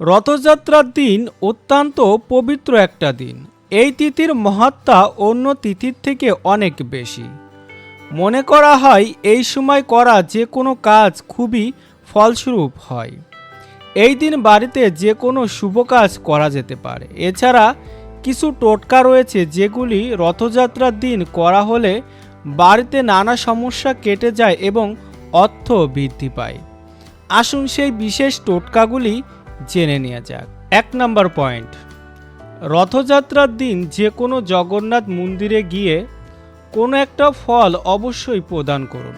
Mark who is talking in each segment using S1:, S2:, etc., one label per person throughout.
S1: রথযাত্রার দিন অত্যন্ত পবিত্র একটা দিন। এই তিথির মহাত্মা অন্য তিথির থেকে অনেক বেশি। মনে করা হয় এই সময় করা যে কোনো কাজ খুবই ফলস্বরূপ হয়। এই দিন বাড়িতে যে কোনো শুভ কাজ করা যেতে পারে। এছাড়া কিছু টোটকা রয়েছে যেগুলি রথযাত্রার দিন করা হলে বাড়িতে নানা সমস্যা কেটে যায় এবং অর্থ বৃদ্ধি পায়। আসুন সেই বিশেষ টোটকাগুলি জেনে নেওয়া যাক। এক নম্বর পয়েন্ট। রথযাত্রার দিন যে কোনো জগন্নাথ মন্দিরে গিয়ে কোনো একটা ফল অবশ্যই প্রদান করুন।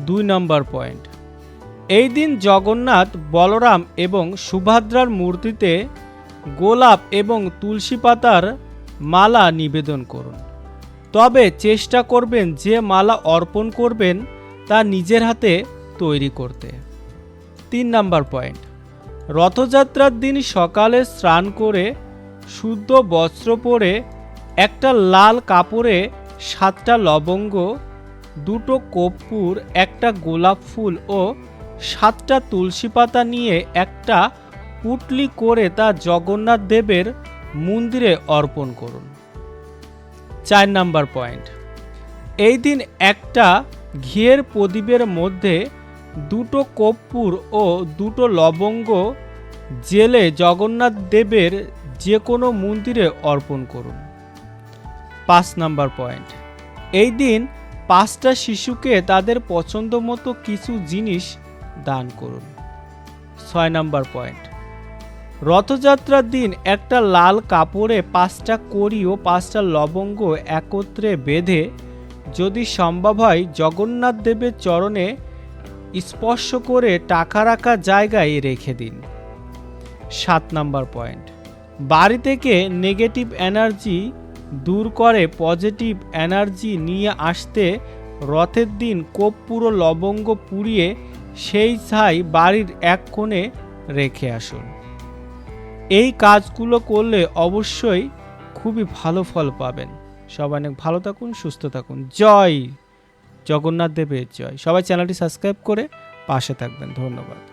S1: দুই নম্বর পয়েন্ট। এই দিন জগন্নাথ বলরাম এবং সুভদ্রার মূর্তিতে গোলাপ এবং তুলসী পাতার মালা নিবেদন করুন। তবে চেষ্টা করবেন যে মালা অর্পণ করবেন তা নিজের হাতে তৈরি করতে। তিন নাম্বার পয়েন্ট। রথযাত্রার দিন সকালে স্নান করে শুদ্ধ বস্ত্র পরে একটা লাল কাপড়ে সাতটা লবঙ্গ, দুটো কর্পূর, একটা গোলাপ ফুল ও সাতটা তুলসী পাতা নিয়ে একটা পুটলি করে তা জগন্নাথ দেবের মন্দিরে অর্পণ করুন। চার নাম্বার পয়েন্ট। এই দিন একটা ঘিয়ের প্রদীপের মধ্যে দুটো কর্পূর ও দুটো লবঙ্গ জেলে জগন্নাথ দেবের যে কোনো মন্দিরে অর্পণ করুন। পাঁচ নাম্বার পয়েন্ট। এই দিন পাঁচটা শিশুকে তাদের পছন্দ মতো কিছু জিনিস দান করুন। ছয় নাম্বার পয়েন্ট। রথযাত্রার দিন একটা লাল কাপড়ে পাঁচটা কড়ি ও পাঁচটা লবঙ্গ একত্রে বেঁধে যদি সম্ভব হয় জগন্নাথ দেবের চরণে স্পর্শ করে টাকা রাখা জায়গায় রেখে দিন। সাত নাম্বার পয়েন্ট। বাড়ি থেকে নেগেটিভ এনার্জি দূর করে পজিটিভ এনার্জি নিয়ে আসতে রথের দিন কোপ পুরো লবঙ্গ পুড়িয়ে সেই ছাই বাড়ির এক কোণে রেখে আসুন। এই কাজগুলো করলে অবশ্যই খুবই ভালো ফল পাবেন। সবাই অনেক ভালো থাকুন, সুস্থ থাকুন। জয়! জগন্নাথ দেবের জয়। সবাই চ্যানেলটি সাবস্ক্রাইব করে পাশে থাকবেন। ধন্যবাদ।